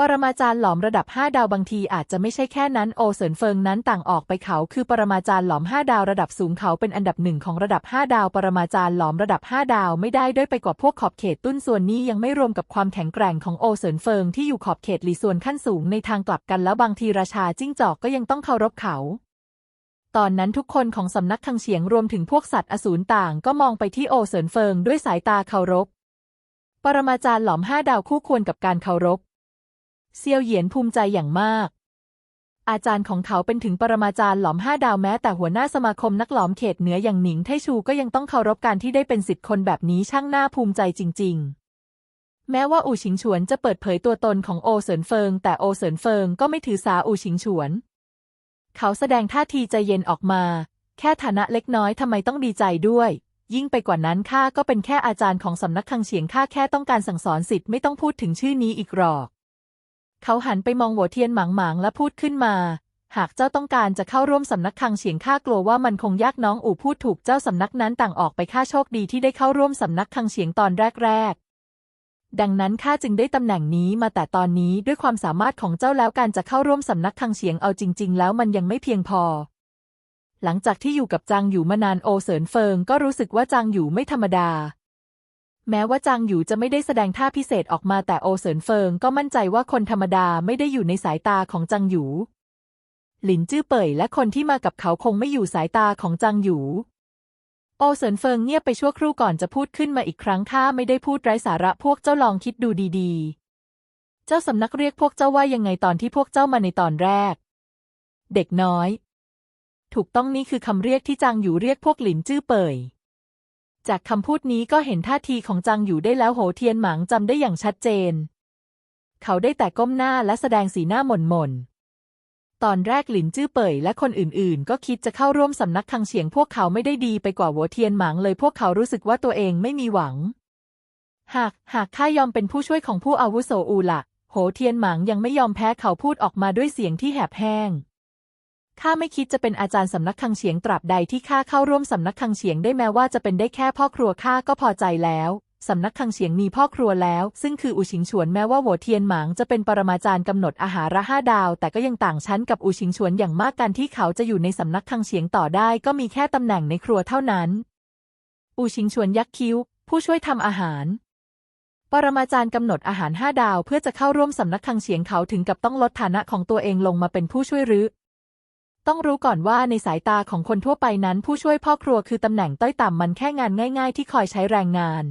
ปรมาจารย์หลอมระดับ 5 ดาวบางทีอาจจะไม่ใช่แค่นั้นโอเสินเฟิงนั้นต่างออกไปเขา คือปรมาจารย์หลอม 5 ดาวระดับสูงเขาเป็นอันดับหนึ่งของระดับ 5 ดาว ปรมาจารย์หลอมระดับ 5 ดาวไม่ได้ด้อยไปกว่าพวกขอบเขตตุ้นส่วนนี้ยังไม่รวมกับความแข็งแกร่งของโอเสินเฟิงที่อยู่ขอบเขตหลีส่วนขั้นสูงในทางกลับกันแล้วบางทีราชาจิ้งจอกก็ยังต้องเคารพเขาตอนนั้นทุกคนของสำนักคังเฉียงรวมถึงพวกสัตว์อสูรต่างก็มองไปที่โอเสินเฟิงด้วยสายตาเคารพ ปรมาจารย์หลอมห้าดาวคู่ควรกับการเคารพ เซียวเหยียนภูมิใจอย่างมาก อาจารย์ของเขาเป็นถึงปรมาจารย์หลอมห้าดาวแม้ แต่หัวหน้าสมาคมนักหลอมเขตเหนืออย่างหนิงไทชูก็ยังต้องเคารพการที่ได้เป็นสิทธิ์คนแบบนี้ช่างน่าภูมิใจจริง ๆแม้ว่าอู่ชิงฉวนจะเปิดเผยตัวตนของโอเสินเฟิง แต่โอเสินเฟิงก็ไม่ถือสาอู่ชิงฉวน เขาแสดงท่าทีใจเย็นออกมา แค่ฐานะเล็กน้อยทำไมต้องดีใจด้วย ยิ่งไปกว่านั้นข้าก็เป็นแค่อาจารย์ของสำนักคังเฉียงข้าแค่ต้องการสั่งสอนสิทธิ์ไม่ต้องพูดถึงชื่อนี้อีกหรอก เขาหันไปมองหัวเทียนหมางๆ และพูดขึ้นมา หากเจ้าต้องการจะเข้าร่วมสำนักคังเฉียงข้ากลัวว่ามันคงยากน้องอู่พูดถูกเจ้าสำนักนั้นต่างออกไปข้าโชคดีที่ได้เข้าร่วมสำนักคังเฉียงตอนแรกๆ ดังนั้นข้าจึงได้ตำแหน่งนี้มาแต่ตอนนี้ด้วยความสามารถของเจ้าแล้วการจะเข้าร่วมสำนักคังเฉียงเอาจริง ๆ แล้วมันยังไม่เพียงพอหลังจากที่อยู่กับจางอยู่มานานโอเสินเฟิงก็รู้สึกว่าจางอยู่ไม่ธรรมดา แม้ว่าจางอยู่จะไม่ได้แสดงท่าพิเศษออกมาแต่โอเสินเฟิงก็มั่นใจว่าคนธรรมดาไม่ได้อยู่ในสายตาของจางอยู่หลินจื้อเป่ยและคนที่มากับเขาคงไม่อยู่สายตาของจางอยู่โอเสินเฟิงเงียบไปชั่วครู่ก่อนจะพูดขึ้นมาอีกครั้งข้าไม่ได้พูดไร้สาระพวกเจ้าลองคิดดูดีๆ เจ้าสำนักเรียกพวกเจ้าว่ายังไงตอนที่พวกเจ้ามาในตอนแรก เด็กน้อย ถูกต้องนี่คือคำเรียกที่จางอยู่เรียกพวกหลินจื้อเป่ย จากคำพูดนี้ก็เห็นท่าทีของจางอยู่ได้แล้วโหเทียนหมางจำได้อย่างชัดเจน เขาได้แต่ก้มหน้าและแสดงสีหน้าหม่นหม่นตอนแรกหลินจื้อเป่ยและคนอื่นๆ ก็คิดจะเข้าร่วมสำนักคังเฉียงพวกเขาไม่ได้ดีไปกว่าหัวเทียนหมางเลยพวกเขารู้สึกว่าตัวเองไม่มีหวัง หากหากข้ายอมเป็นผู้ช่วยของผู้อาวุโสอูละโหเทียนหมางยังไม่ยอมแพ้เขาพูดออกมาด้วยเสียงที่แหบแห้ง ข้าไม่คิดจะเป็นอาจารย์สำนักคังเฉียงตราบใดที่ข้าเข้าร่วมสำนักคังเฉียงได้แม้ว่าจะเป็นได้แค่พ่อครัวข้าก็พอใจแล้วสำนักคังเฉียงมีพ่อครัวแล้ว ซึ่งคืออูชิงฉวนแม้ว่าโหวเทียนหมางจะเป็นปรมาจารย์กำหนดอาหารห้าดาว แต่ก็ยังต่างชั้นกับอูชิงฉวนอย่างมากการที่เขาจะอยู่ในสำนักคังเฉียงต่อได้ ก็มีแค่ตำแหน่งในครัวเท่านั้น อูชิงฉวนยักคิ้ว ผู้ช่วยทำอาหาร ปรมาจารย์กำหนดอาหารห้าดาว เพื่อจะเข้าร่วมสำนักคังเฉียงเขาถึงกับต้องลดฐานะของตัวเองลงมาเป็นผู้ช่วยรื้อ ต้องรู้ก่อนว่าในสายตาของคนทั่วไปนั้น ผู้ช่วยพ่อครัวคือตำแหน่งต้อยต่ำมันแค่งานง่าย ๆ ที่คอยใช้แรงงาน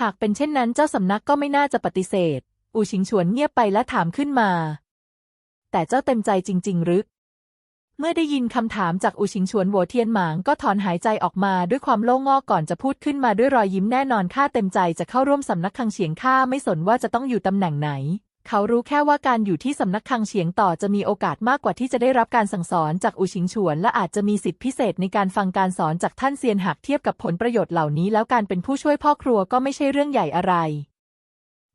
หากเป็นเช่นนั้นเจ้าสำนักก็ไม่น่าจะปฏิเสธ อูชิงฉวนเงียบไปและถามขึ้นมา แต่เจ้าเต็มใจจริง ๆ หรือเมื่อได้ยินคำถามจากอูชิงฉวนหัวเทียนหมางก็ถอนหายใจออกมาด้วยความโล่งงอกก่อนจะพูดขึ้นมาด้วยรอยยิ้มแน่นอนข้าเต็มใจจะเข้าร่วมสำนักคังเฉียงข้าไม่สนว่าจะต้องอยู่ตำแหน่งไหน เขารู้แค่ว่าการอยู่ที่สำนักคังเฉียงต่อจะมีโอกาสมากกว่าที่จะได้รับการสั่งสอนจากอูชิงฉวน และอาจจะมีสิทธิพิเศษในการฟังการสอนจากท่านเซียนหากเทียบกับผลประโยชน์เหล่านี้ แล้วการเป็นผู้ช่วยพ่อครัวก็ไม่ใช่เรื่องใหญ่อะไร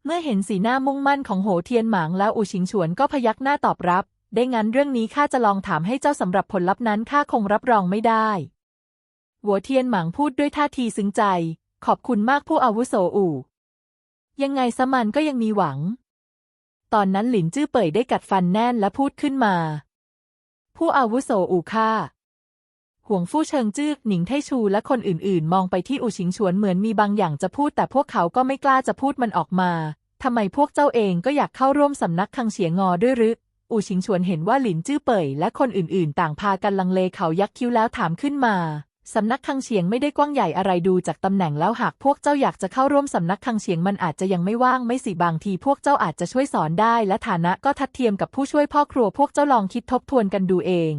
เมื่อเห็นสีหน้ามุ่งมั่นของโหเทียนหมางแล้วอูชิงฉวนก็พยักหน้าตอบรับ ได้งั้นเรื่องนี้ข้าจะลองถามให้เจ้าสำหรับผลลัพธ์นั้นข้าคงรับรองไม่ได้หัวเทียนหมางพูดด้วยท่าทีซึ้งใจ ขอบคุณมากผู้อาวุโสอู่ยังไงสมันก็ยังมีหวัง ตอนนั้นหลินจื้อเป่ยได้กัดฟันแน่นและพูดขึ้นมา ผู้อาวุโสอู่ข้าห่วงฟู่เชิงจื้อหนิงไทชูและคนอื่นๆ มองไปที่อูชิงฉวนเหมือนมีบางอย่างจะพูด แต่พวกเขาก็ไม่กล้าจะพูดมันออกมาทำไมพวกเจ้าเองก็อยากเข้าร่วมสำนักคังเฉียงอด้วยหรืออูชิงฉวนเห็นว่าหลินจื้อเป่ยและคนอื่นๆ ต่างพากันลังเลเขายักคิ้วแล้วถามขึ้นมา สำนักคังเฉียงไม่ได้กว้างใหญ่อะไรดูจากตำแหน่งแล้วหากพวกเจ้าอยากจะเข้าร่วมสำนักคังเฉียงมันอาจจะยังไม่ว่างไม่สิบางทีพวกเจ้าอาจจะช่วยสอนได้ และฐานะก็ทัดเทียมกับผู้ช่วยพ่อครัวพวกเจ้าลองคิดทบทวนกันดูเอง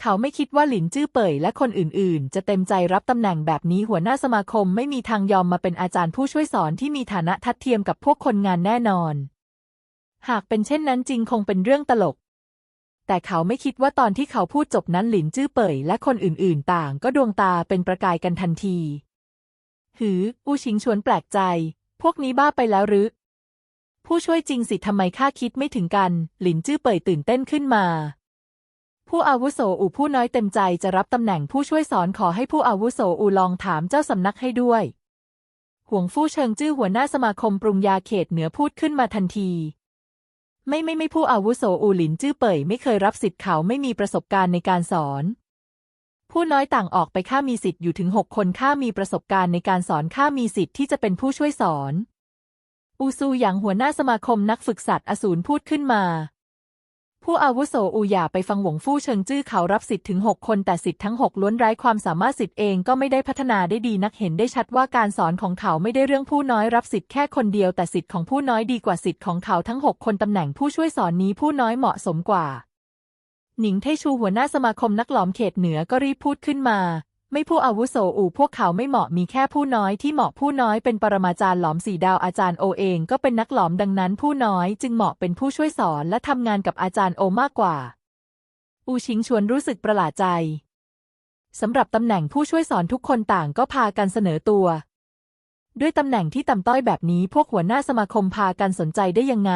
เขาไม่คิดว่าหลินจื้อเป่ยและคนอื่นๆ จะเต็มใจรับตำแหน่งแบบนี้หัวหน้าสมาคมไม่มีทางยอมมาเป็นอาจารย์ผู้ช่วยสอนที่มีฐานะทัดเทียมกับพวกคนงานแน่นอน หากเป็นเช่นนั้นจริงคงเป็นเรื่องตลก แต่เขาไม่คิดว่าตอนที่เขาพูดจบนั้นหลินจื้อเป่ยและคนอื่นๆ ต่างก็ดวงตาเป็นประกายกันทันที หือ อูชิงชวนแปลกใจ พวกนี้บ้าไปแล้วหรือ ผู้ช่วยจริงสิทำไมข้าคิดไม่ถึงกัน หลินจื้อเป่ยตื่นเต้นขึ้นมา ผู้อาวุโสอูผู้น้อยเต็มใจจะรับตำแหน่งผู้ช่วยสอนขอให้ผู้อาวุโสอูลองถามเจ้าสำนักให้ด้วยห่วงฟู่เชิงจื้อหัวหน้าสมาคมปรุงยาเขตเหนือพูดขึ้นมาทันที ไม่ไม่ไม่ผู้อาวุโสอูหลินจื้อเป่ยไม่เคยรับสิทธิ์เขาไม่มีประสบการณ์ในการสอน ผู้น้อยต่างออกไปข้ามีสิทธิ์อยู่ถึงหกคนข้ามีประสบการณ์ในการสอนข้ามีสิทธิ์ที่จะเป็นผู้ช่วยสอน อูซูหยางหัวหน้าสมาคมนักฝึกสัตว์อสูรพูดขึ้นมา ผู้อาวุโสอูหย่าไปฟังหวงฟู่เชิงจื้อเขารับสิทธิ์ถึงหกคนแต่สิทธิ์ทั้งหกล้วนไร้ความสามารถสิทธิ์เองก็ไม่ได้พัฒนาได้ดีนักเห็นได้ชัดว่าการสอนของเขาไม่ได้เรื่องผู้น้อยรับสิทธิ์แค่คนเดียวแต่สิทธิ์ของผู้น้อยดีกว่าสิทธิ์ของเขาทั้งหกคนตำแหน่งผู้ช่วยสอนนี้ผู้น้อยเหมาะสมกว่า หนิงเทชูหัวหน้าสมาคมนักหลอมเขตเหนือก็รีบพูดขึ้นมา ไม่ผู้อาวุโสอู่พวกเขาไม่เหมาะมีแค่ผู้น้อยที่เหมาะผู้น้อยเป็นปรมาจารย์หลอมสีดาวอาจารย์โอเองก็เป็นนักหลอมดังนั้นผู้น้อยจึงเหมาะเป็นผู้ช่วยสอนและทำงานกับอาจารย์โอมากกว่า อูชิงชวนรู้สึกประหลาดใจสำหรับตำแหน่งผู้ช่วยสอนทุกคนต่างก็พากันเสนอตัว ด้วยตำแหน่งที่ต่ำต้อยแบบนี้พวกหัวหน้าสมาคมพากันสนใจได้ยังไง